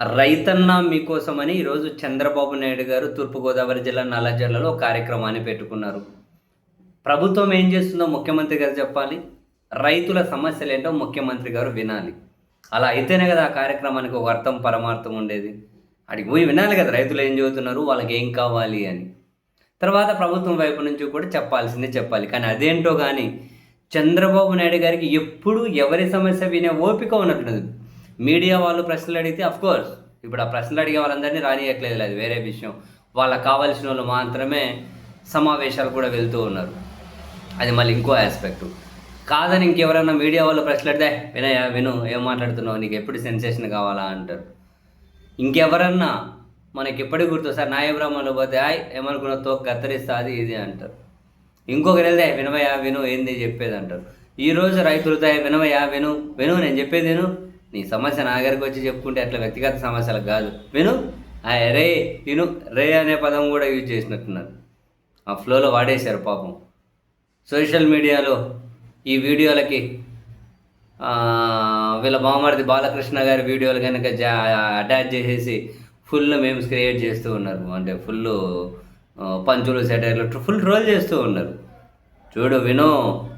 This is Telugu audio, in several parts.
రైతన్న మీకోసమని ఈరోజు చంద్రబాబు నాయుడు గారు తూర్పుగోదావరి జిల్లా నల్లజల్లలో ఒక కార్యక్రమాన్ని పెట్టుకున్నారు. ప్రభుత్వం ఏం చేస్తుందో ముఖ్యమంత్రి గారు చెప్పాలి. రైతుల సమస్యలు ఏంటో ముఖ్యమంత్రి గారు వినాలి. అలా అయితేనే కదా ఆ కార్యక్రమానికి ఒక అర్థం పరమార్థం ఉండేది. అడిగి పోయి వినాలి కదా రైతులు ఏం చదువుతున్నారు వాళ్ళకి ఏం కావాలి అని. తర్వాత ప్రభుత్వం వైపు నుంచి కూడా చెప్పాల్సిందే చెప్పాలి. కానీ అదేంటో కానీ చంద్రబాబు నాయుడు గారికి ఎప్పుడు ఎవరి సమస్య వినే ఓపిక ఉన్నట్లేదు మీడియా వాళ్ళు ప్రశ్నలు అడిగితే కోర్స్ ఇప్పుడు ఆ ప్రశ్నలు అడిగే వాళ్ళందరినీ రానియట్లేదు అది వేరే విషయం. వాళ్ళకి కావాల్సిన వాళ్ళు మాత్రమే సమావేశాలు కూడా వెళ్తూ ఉన్నారు. అది మళ్ళీ ఇంకో ఆస్పెక్ట్ కాదని ఇంకెవరన్నా మీడియా వాళ్ళు ప్రశ్నలు అడితే వినయా విను ఏం మాట్లాడుతున్నావు? నీకు ఎప్పుడు సెన్సేషన్ కావాలా? అంటారు. ఇంకెవరన్నా మనకి ఎప్పటికి గుర్తు సార్ నాయబ్రహ్మలో పోతే ఆయ్ ఏమనుకున్నా తోక కత్తిరిస్తా అది ఇది అంటారు. ఇంకొకరు వెళ్తే వినవయా విను ఏంది? చెప్పేది అంటారు. ఈరోజు రైతులతో వినవయా విను విను నేను చెప్పేది విను. నీ సమస్య నా దగ్గరికి వచ్చి చెప్పుకుంటే అట్లా వ్యక్తిగత సమస్యలకు కాదు. విను? ఆ రే విను? రే అనే పదం కూడా యూజ్ చేసినట్టున్నారు. ఆ ఫ్లోలో వాడేశారు పాపం. సోషల్ మీడియాలో ఈ వీడియోలకి వీళ్ళ బామర్ది బాలకృష్ణ గారి వీడియోలు కనుక జా అటాచ్ చేసేసి ఫుల్ మేమ్స్ క్రియేట్ చేస్తూ ఉన్నారు. అంటే ఫుల్ పంచులు సెటైర్లు ఫుల్ ట్రోల్ చేస్తూ ఉన్నారు. చూడు విను?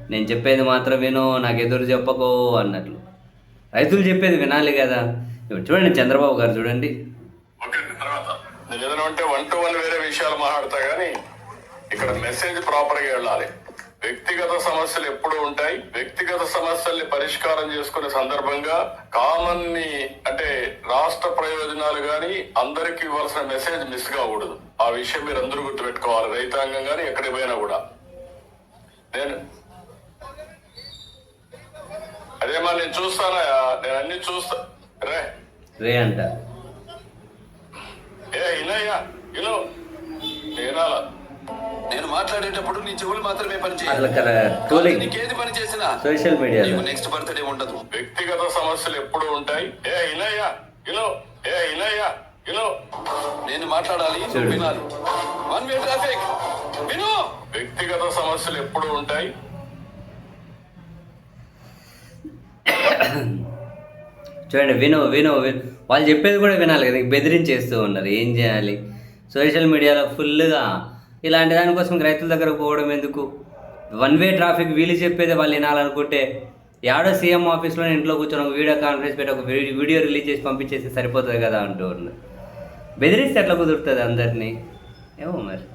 నేను చెప్పేది మాత్రం విను నాకు ఎదురు చెప్పకో అన్నట్లు. రైతులు చెప్పేది వినాలి కదా. ఇప్పుడు చూడండి చంద్రబాబు గారు చూడండి. ఓకే నేను ఏదైనా ఉంటే వన్ టు వన్ వేరే విషయాలు మాట్లాడతా కానీ ఇక్కడ మెసేజ్ ప్రాపర్గా వెళ్ళాలి. వ్యక్తిగత సమస్యలు ఎప్పుడు ఉంటాయి. వ్యక్తిగత సమస్యల్ని పరిష్కారం చేసుకునే సందర్భంగా కామన్ని అంటే రాష్ట్ర ప్రయోజనాలు గాని అందరికి ఇవ్వాల్సిన మెసేజ్ మిస్ కాకూడదు. ఆ విషయం మీరు అందరూ గుర్తుపెట్టుకోవాలి. రైతాంగం గాని ఎక్కడికి పోయినా కూడా. నేను అదే మరి నేను చూస్తానా? నేను అన్ని చూస్తా. రే రే అంట. ఏ ఇనయ్యా ఇను వినాల నేను మాట్లాడేటప్పుడు నీ చెవులు మాత్రమే పని చేయాలి నీకేది పని చేసినా సోషల్ మీడియాలో. నీకు నెక్స్ట్ బర్త్డే ఉండదు. వ్యక్తిగత సమస్యలు ఎప్పుడు ఉంటాయి. ఏ ఇనయ్యా ఇను ఏ ఇనయ్యా ఇను నేను మాట్లాడాలి. వినాలి. వన్ వే ట్రాఫిక్ విను. వ్యక్తిగత సమస్యలు ఎప్పుడు ఉంటాయి. చూడండి విను విను వాళ్ళు చెప్పేది కూడా వినాలి కదా బెదిరించేస్తూ ఉన్నారు ఏం చేయాలి? సోషల్ మీడియాలో ఫుల్గా ఇలాంటి దానికోసం రైతుల దగ్గరకు పోవడం ఎందుకు? వన్ వే ట్రాఫిక్ వీలు చెప్పేది వాళ్ళు వినాలనుకుంటే యాడో సీఎం ఆఫీస్లో ఇంట్లో కూర్చొని ఒక వీడియో కాన్ఫరెన్స్ పెట్టి ఒక వీడియో రిలీజ్ చేసి పంపించేస్తే సరిపోతుంది కదా అంటూ ఉన్నారు. బెదిరిస్తే ఎట్లా కుదురుతుంది అందరినీ? ఏమో మరి.